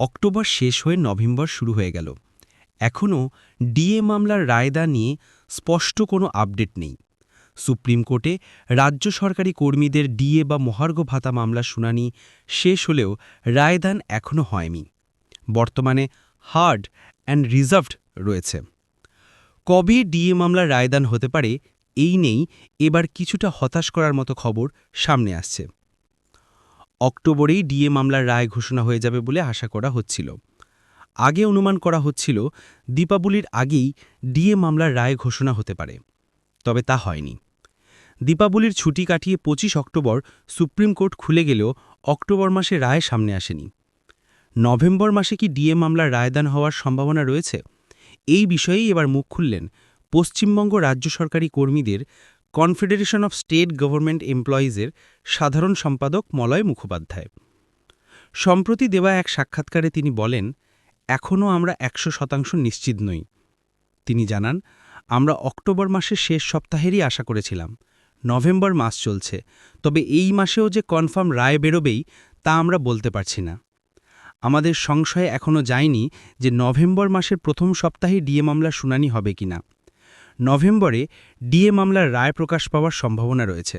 October শেষ হয়ে November শুরু হয়ে গেল। এখনও ডিএ মামলার রায়দা নিয়ে স্পষ্ট কোনো আপডেট নেই। সুপ্রিম কোর্টে রাজ্য সরকারি কর্মীদের ডিএ বা মহার্ঘ ভাতা মামলার শুনানি শেষ হলেও রায়দান এখনও হয়নি। বর্তমানে হার্ড অ্যান্ড রিজার্ভড রয়েছে। কবে ডিএ মামলার রায়দান হতে পারে, এই নেই এবার কিছুটা হতাশ করার মতো খবর সামনে আসছে। অক্টোবরেই ডিএ মামলার রায় ঘোষণা হয়ে যাবে বলে আশা করা হচ্ছিল। আগে অনুমান করা হচ্ছিল, দীপাবলির আগেই ডিএ মামলার রায় ঘোষণা হতে পারে। তবে তা হয়নি। দীপাবলির ছুটি কাটিয়ে পঁচিশ অক্টোবর সুপ্রিম কোর্ট খুলে গেলেও অক্টোবর মাসে রায় সামনে আসেনি। নভেম্বর মাসে কি ডিএ মামলার রায়দান হওয়ার সম্ভাবনা রয়েছে? এই বিষয়েই এবার মুখ খুললেন পশ্চিমবঙ্গ রাজ্য সরকারি কর্মীদের কনফেডারেশন অফ স্টেট গভর্নমেন্ট এমপ্লয়িজের সাধারণ সম্পাদক মলয় মুখোপাধ্যায়। সম্প্রতি দেওয়া এক সাক্ষাৎকারে তিনি বলেন এখনও আমরা একশো শতাংশ নিশ্চিত নই। তিনি জানান, আমরা অক্টোবর মাসের শেষ সপ্তাহেরই আশা করেছিলাম। নভেম্বর মাস চলছে, তবে এই মাসেও যে কনফার্ম রায় বেরোবেই তা আমরা বলতে পারছি না। আমাদের সংশয়ে এখনও যায়নি যে নভেম্বর মাসের প্রথম সপ্তাহে ডিএ মামলার শুনানি হবে কিনা। নভেম্বরে ডিএ মামলার রায় প্রকাশ পাওয়ার সম্ভাবনা রয়েছে।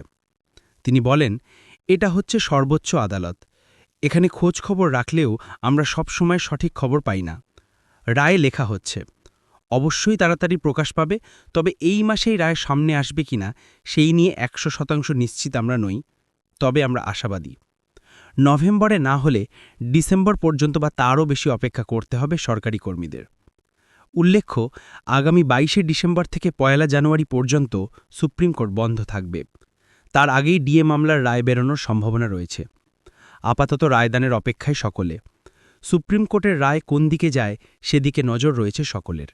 তিনি বলেন, এটা হচ্ছে সর্বোচ্চ আদালত। এখানে খোঁজ খবর রাখলেও আমরা সবসময় সঠিক খবর পাই না। রায় লেখা হচ্ছে, অবশ্যই তাড়াতাড়ি প্রকাশ পাবে, তবে এই মাসেই রায় সামনে আসবে কিনা সেই নিয়ে একশো শতাংশ নিশ্চিত আমরা নই, তবে আমরা আশাবাদী। নভেম্বরে না হলে ডিসেম্বর পর্যন্ত বা তারও বেশি অপেক্ষা করতে হবে সরকারি কর্মীদের। উল্লেখ্য, আগামী বাইশে ডিসেম্বর থেকে পয়লা জানুয়ারি পর্যন্ত সুপ্রিম কোর্ট বন্ধ থাকবে। তার আগেই ডিএ মামলার রায় বেরোনোর সম্ভাবনা রয়েছে। আপাতত রায়দানের অপেক্ষায় সকলে। সুপ্রিম কোর্টের রায় কোন দিকে যায়, সেদিকে নজর রয়েছে সকলের।